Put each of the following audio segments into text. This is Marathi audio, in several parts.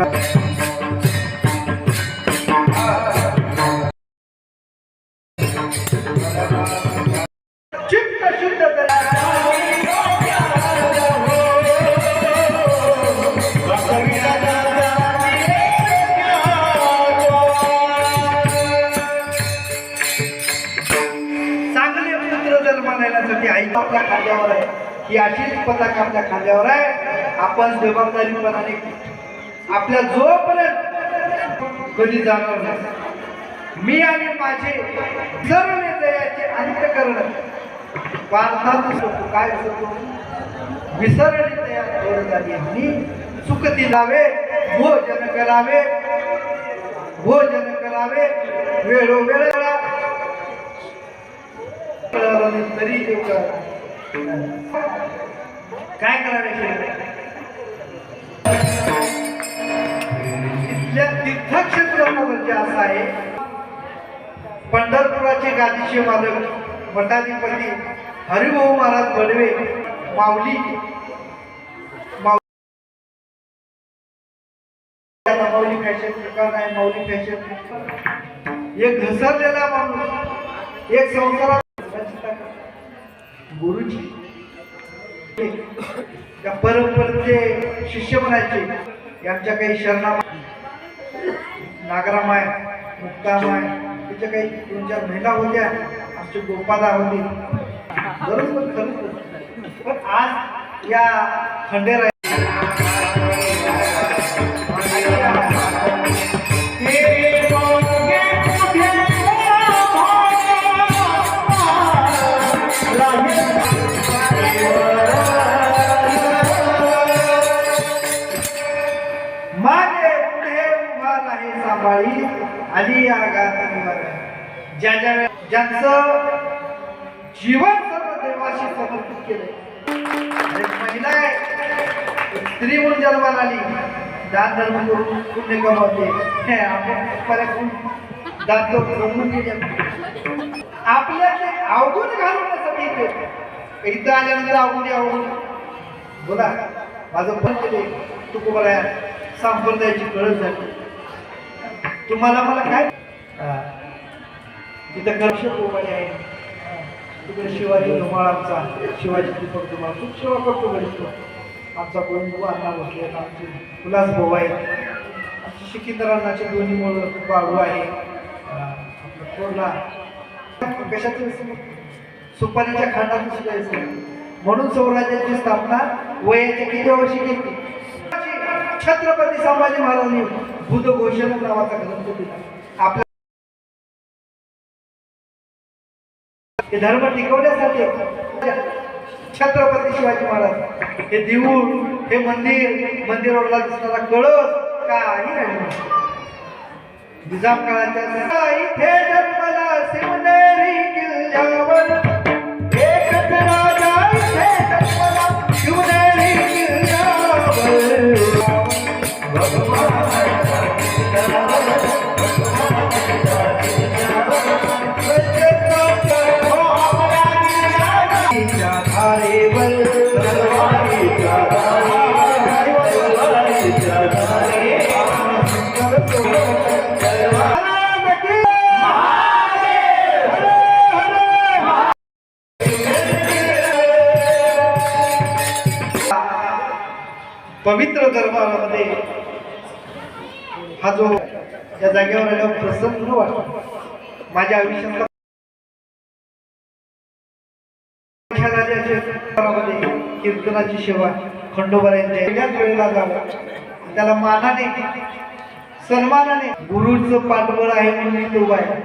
Bye. आपल्या जोपर्यंत कधी जाणार नाही मी आणि माझे सर्व दयाचे अंत्यकरण पार्थात होतो काय होतो विसरणे तयार झाली आणि सुखती लावे भोजन करावे भोजन करावे वेळोवेळा तरी काय करावे या इथल्या तीर्थक्षेत्रामध्ये असं आहे पंढरपुराचे गादीचे मालक मठाधिपती हरिभाऊ महाराज बडवे माऊली माऊली फॅशन प्रकार आहे माऊली फॅशन एक घसरलेला माणूस एक संसारात गुरुजी. त्या परंपरेचे शिष्य म्हणायचे यांच्या काही शरणा नागरामाय मुक्तामाय तिच्या काही दोन चार महिला होत्या आमची गोपादा होती. बरोबर खरंच पण आज या खंडेरा ज्या ज्या ज्यांचं जीवन सर्व देवाशी समर्पित केलंय. महिला आहे स्त्री म्हणून जन्माला आली. दान धर्म करून पुण्य कमावते. आपण दान करून गेले आपल्या ते अवगुण घालवण्यासाठी इथे इथं आल्यानंतर अवगुण अवगुण बोला माझं पण केले तुकोबाला संप्रदायाची कळत झाली. तुम्हाला मला काय तिथं कर्ष उभारी आहे. तिकडे शिवाजी धुमाळ आमचा शिवाजी दीपक धुमाळ खूप सेवा करतो घरी. आमचा कोण अण्णा भोसले आमचे उल्हास भाऊ आहे आमचे शिकिंद्रांनाचे दोन्ही मुलं बाळू आहे. कोरला कशाचं सुपारीच्या खांडात सुद्धा व्यसन. म्हणून स्वराज्याची स्थापना वयाच्या किती वर्षी केली? छत्रपती संभाजी महाराजांनी बुध घोषण नावाचा ग्रंथ दिला. आपल्या हे धर्म टिकवण्यासाठी छत्रपती शिवाजी महाराज हे देऊळ हे मंदिर मंदिराला दिसणारा कळस काही नाही. निजाम काळाच्या पवित्र दरबारामध्ये हा जो या जागेवर आल्यावर प्रसन्न वाटतो. माझ्या आयुष्यातला कीर्तनाची सेवा खंडोबा यांच्या वेगळ्याच वेळेला जावा त्याला मानाने सन्मानाने गुरुचं पाठबळ आहे म्हणून मी तो आहे.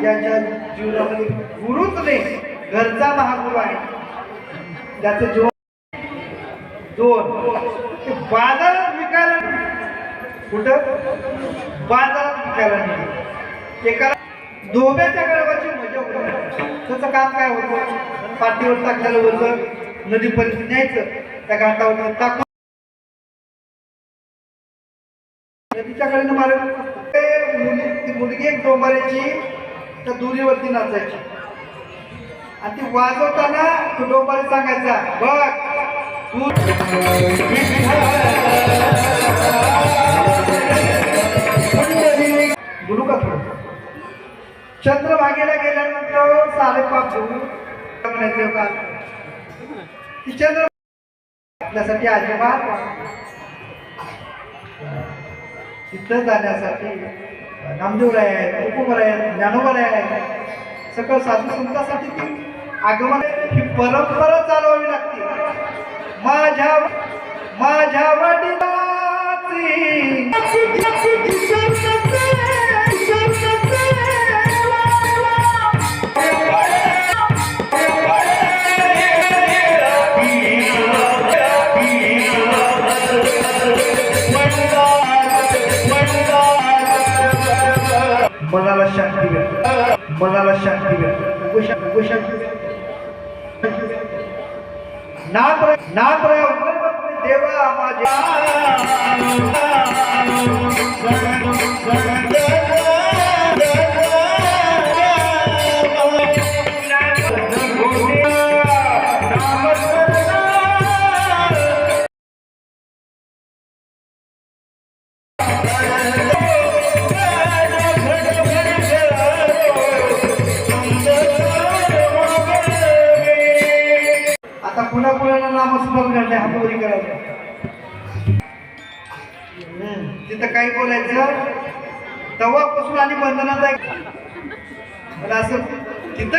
ज्याच्या जीवनामध्ये गुरुच नाही घरचा महागुरु आहे. त्याचं जीवन दोन. ते बाजारात विकायला कुठं? बाजारात विकायला नाही एकाला धोब्याच्या गळवाची मजा होती. त्याचं काम काय होतं? पाठीवर टाकलेलं होतं. नदीपर्यंत न्यायचं. त्या घाटावर टाकून नदीच्या मारत ते मुली ती मुलगी एक डोंबाऱ्याची त्या दुरीवरती नाचायची. आणि ती वाजवताना तो डोंबारी सांगायचा बघ गुरु का चंद्रभागेला गेल्यानंतर साडेपाच ती चंद्र आपल्यासाठी अजिबात तिथं जाण्यासाठी नामदेवराय आहेत तुकोबराय आहेत ज्ञानोबराय आहेत सकळ साधू संतासाठी ती आगमन ही परंपरा चालवावी लागते. माझ्या माझ्या वडिलाची. मनाला शांती भेटते मनाला शांती નાત્ર દેવામાં शा- नाम नामस्मरण करणे हातवरी करायचं. हम्म, तिथं काही बोलायचं? तवापासून आणि बंधनात आहे. असं तिथं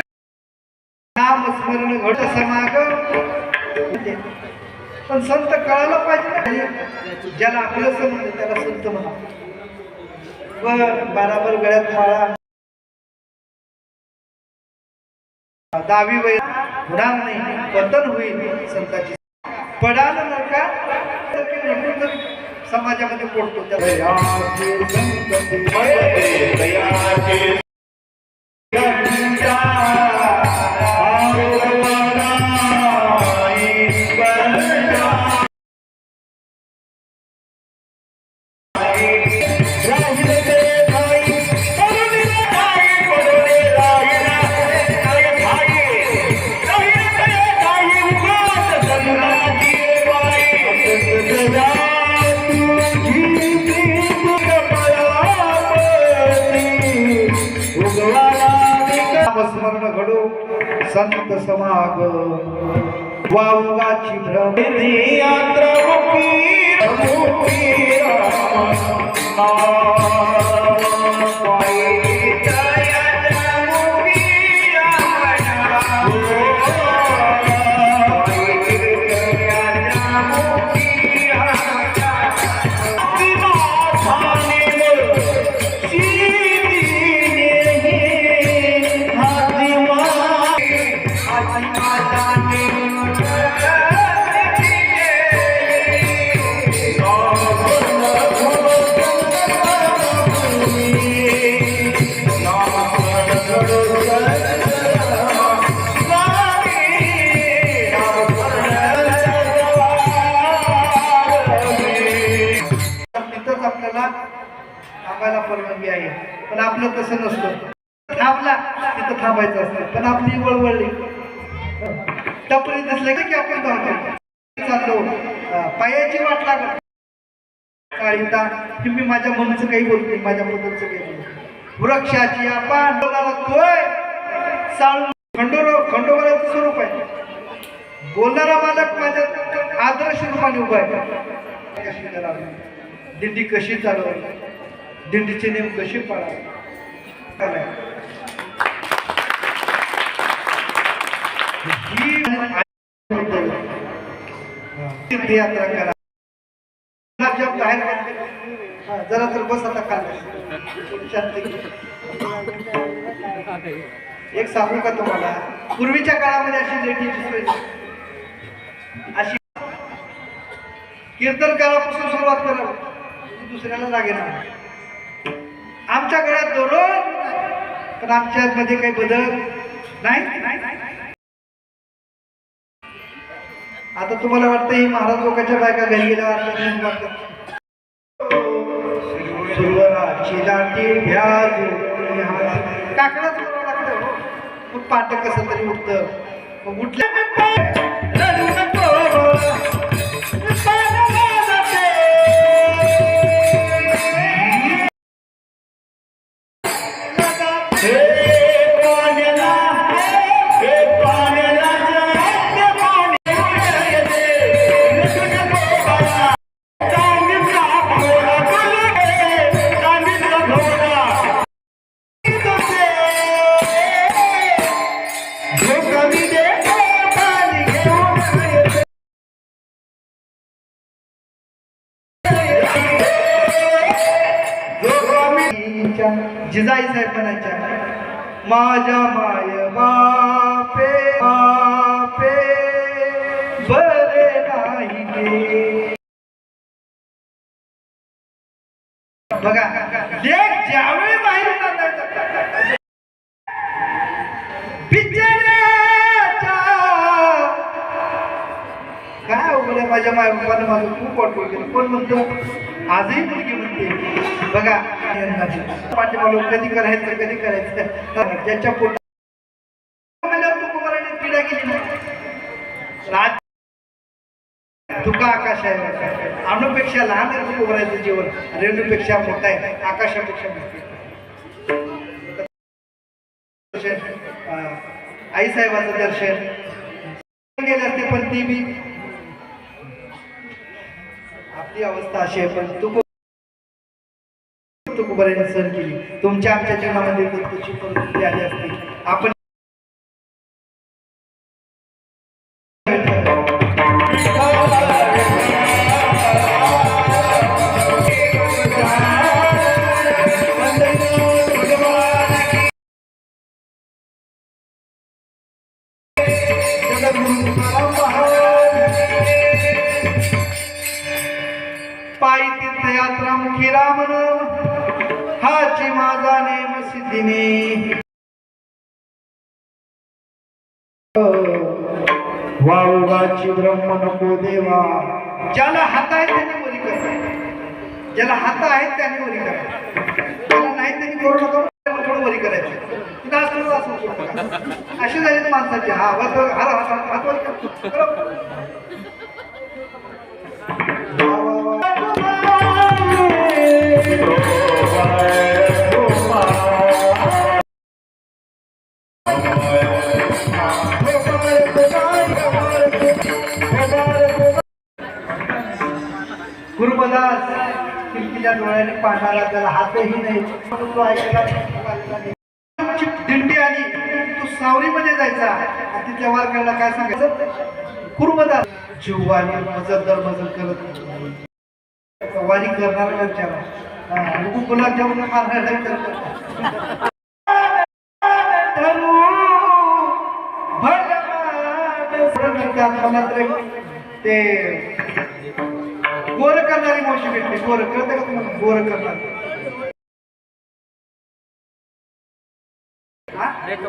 नामस्मरण घट समाग पण संत कळायला पाहिजे ज्याला आपलं समज त्याला संत म्हणा व बराबर गळ्यात माळा. दावी वय होणार नाही पतन होईल संताची. पडाल नका तर समाजामध्ये पोडतो संत समाग वावगाची भ्रमिती यात्रा तिथंच आपल्याला थांबायला परवानगी आहे. पण आपलं तसं नसतं. थांबला तिथं थांबायचं असतं. पण आपली वळवळली टपरी असलं की आपण धावतो चाललो. पायाची वाट लागत. काळीता की मी माझ्या मनचं काही बोलते माझ्या बद्दलचं काही बोलत वृक्षाची आपण बोलायला तोय. साळून खंडोर खंडोबराचं स्वरूप आहे. बोलणारा मालक माझ्या आदर्श रूपाने उभा आहे. दिंडी कशी चालवावी? दिंडीचे नेम कसे पाळावे? तीर्थयात्रा करा. जरा तर बस आता खाल्लं एक सांगू का तुम्हाला? पूर्वीच्या काळामध्ये अशी लेटीची सोय अशी अशी कीर्तनकारापासून सुरुवात करा दुसऱ्याला लागेल आमच्या घरात दररोज पण आमच्या मध्ये काही बदल नाही. आता तुम्हाला वाटतं ही महाराज लोकांच्या बायका घरी गेल्या काकडच करावं लागतं. मग पाट कसं तरी उठतं. मग उठल्या माझ्या माय बापे बापे बरे नाही बघा लेख ज्यावेळी बाहेर जातात काय अवघड माझ्या माय बापाने माझं खूप वाटवलं केलं. कोण म्हणतो? आजही मुलगी म्हणते. बघा. पाठीमागं कधी करायचं कधी करायचं? ज्याच्या पोटात केली राज तुका आकाश आहे. अणुपेक्षा लहान आहे तुकोबाराचं जीवन रेणूपेक्षा मोठा आहे आकाशापेक्षा मोठं आहे. दर्शन. आईसाहेबाचं दर्शन. गेले असते पण ती बी आपली अवस्था अशी आहे पण तू तुकोबाराने सण केली तुमच्या आमच्या जीवनामध्ये तर परिस्थिती आली आपण तीर्थयात्रा मुखी हाची माझा नेम सिद्धीने. वावगाची ब्रह्म नको देवा. ज्याला हात आहेत त्यांनी वरी करा. ज्याला हात आहेत त्यांनी वरी करा. ज्याला नाही त्यांनी करू नका थोडं वरी करायचं. तिथं असं असं अशी झाली माणसाची. हा बस हात हात. डोळ्याने त्याला हातही नाही. म्हणून तो ऐकायला दिंडी आली. तो सावरीमध्ये जायचा. तिथल्या वारकऱ्याला काय सांगायचं? गुरुपदास जीववाणी मजल दर मजल करत वारी करणार विचारा गुलाबजामुन मारणारा विचार ते गोर करणारी मावशी भेटली. गोर कळतं का तुम्हाला? गोर करणार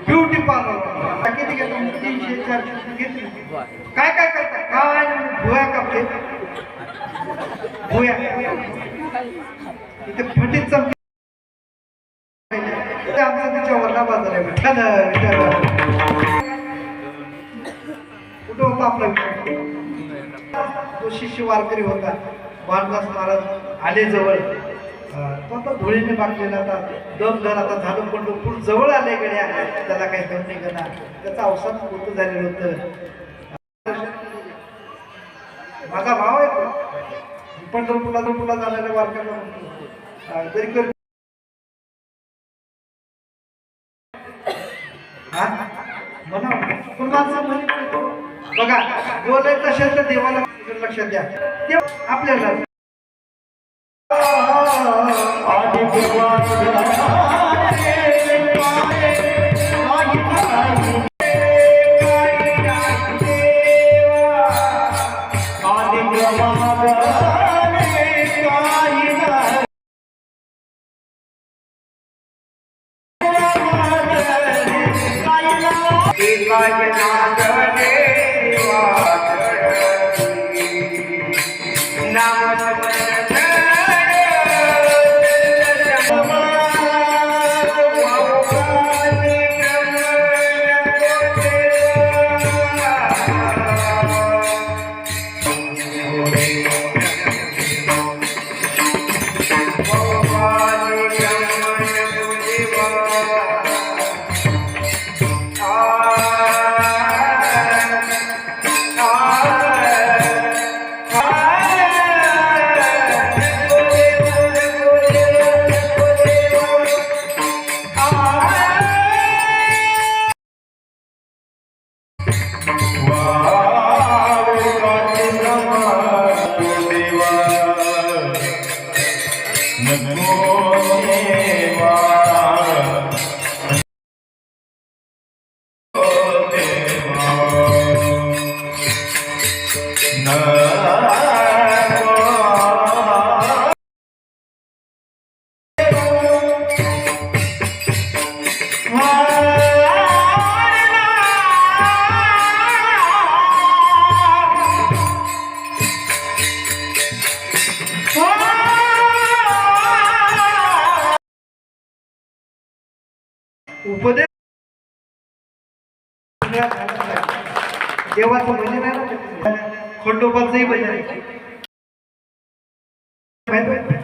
ब्युटी पार्लर किती घेतो? तीनशे चारशे घेतली. काय काय करता? काय भुया कापते. भुया. इथे फटीत चमकी आमचा तिच्या वरला बाजार आहे. विठ्ठल विठ्ठल कुठं होता आपला विठ्ठल? शिष्य वारकरी होता. बाणदास महाराज आले जवळ. तो आता धुळीने बागलेला आता. दम धर आता झालं पण फुल जवळ आले गड्या. त्याला काही दम निघणार त्याचं अवसान होत झालेलं होतं. माझा भाव आहे तो. पंढरपूरला पंढरपूरला जाणाऱ्या वारकऱ्याला म्हणतो. अं, जरी कर म्हणा पण माणसं म्हणत बघा बोलायचं असेल तर देवाला लक्षात द्या. ते आपल्याला देवाचं भजन आहे ना खंडोबाचंही भजन आहे माहीत